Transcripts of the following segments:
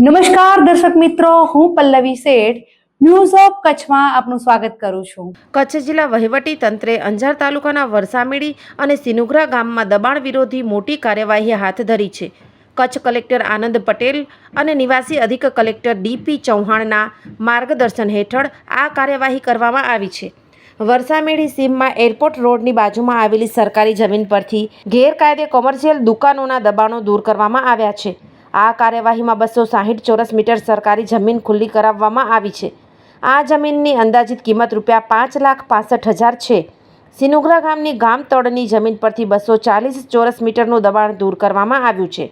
દર્શક મિત્રો, હું પલ્લવી શેઠ ન્યૂઝ ઓફ કચ્છમાં આપનું સ્વાગત કરું છું. કચ્છ જિલ્લા વહીવટી તંત્રે અંજાર તાલુકાના વરસામેડી અને સિનુગ્રા ગામમાં દબાણ વિરોધી મોટી કાર્યવાહી હાથ ધરી છે. કચ્છ કલેક્ટર આનંદ પટેલ અને નિવાસી અધિક કલેક્ટર ડીપી ચૌહાણના માર્ગદર્શન હેઠળ આ કાર્યવાહી કરવામાં આવી છે. વરસામેડી સીમમાં એરપોર્ટ રોડની બાજુમાં આવેલી સરકારી જમીન પરથી ગેરકાયદે કોમર્શિયલ દુકાનોના દબાણો દૂર કરવામાં આવ્યા છે. આ કાર્યવાહીમાં બસો સાહીઠ ચોરસ મીટર સરકારી જમીન ખુલ્લી કરાવવામાં આવી છે. આ જમીનની અંદાજિત કિંમત રૂપિયા પાંચ લાખ પાસઠ હજાર છે. સિનુગ્રા ગામની ગામ તળની જમીન પરથી બસો ચાલીસ ચોરસ મીટરનું દબાણ દૂર કરવામાં આવ્યું છે.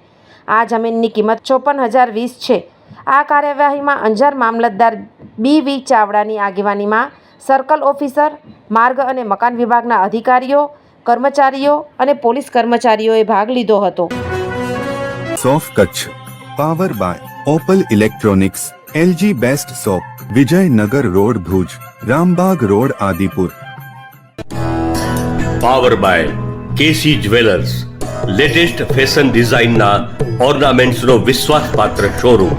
આ જમીનની કિંમત ચોપન હજાર વીસ છે. આ કાર્યવાહીમાં અંજાર મામલતદાર બી વી ચાવડાની આગેવાનીમાં સર્કલ ઓફિસર, માર્ગ અને મકાન વિભાગના અધિકારીઓ, કર્મચારીઓ અને પોલીસ કર્મચારીઓએ ભાગ લીધો હતો. સોફ Kutch. Power by Opal electronics LG best shop Vijaynagar road Bhuj Rambag road Adipur power by KC jewellers latest fashion ડિઝાઇનના ઓર્નામેન્ટ્સનો વિશ્વાસપાત્ર શોરૂમ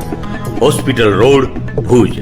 હોસ્પિટલ રોડ ભુજ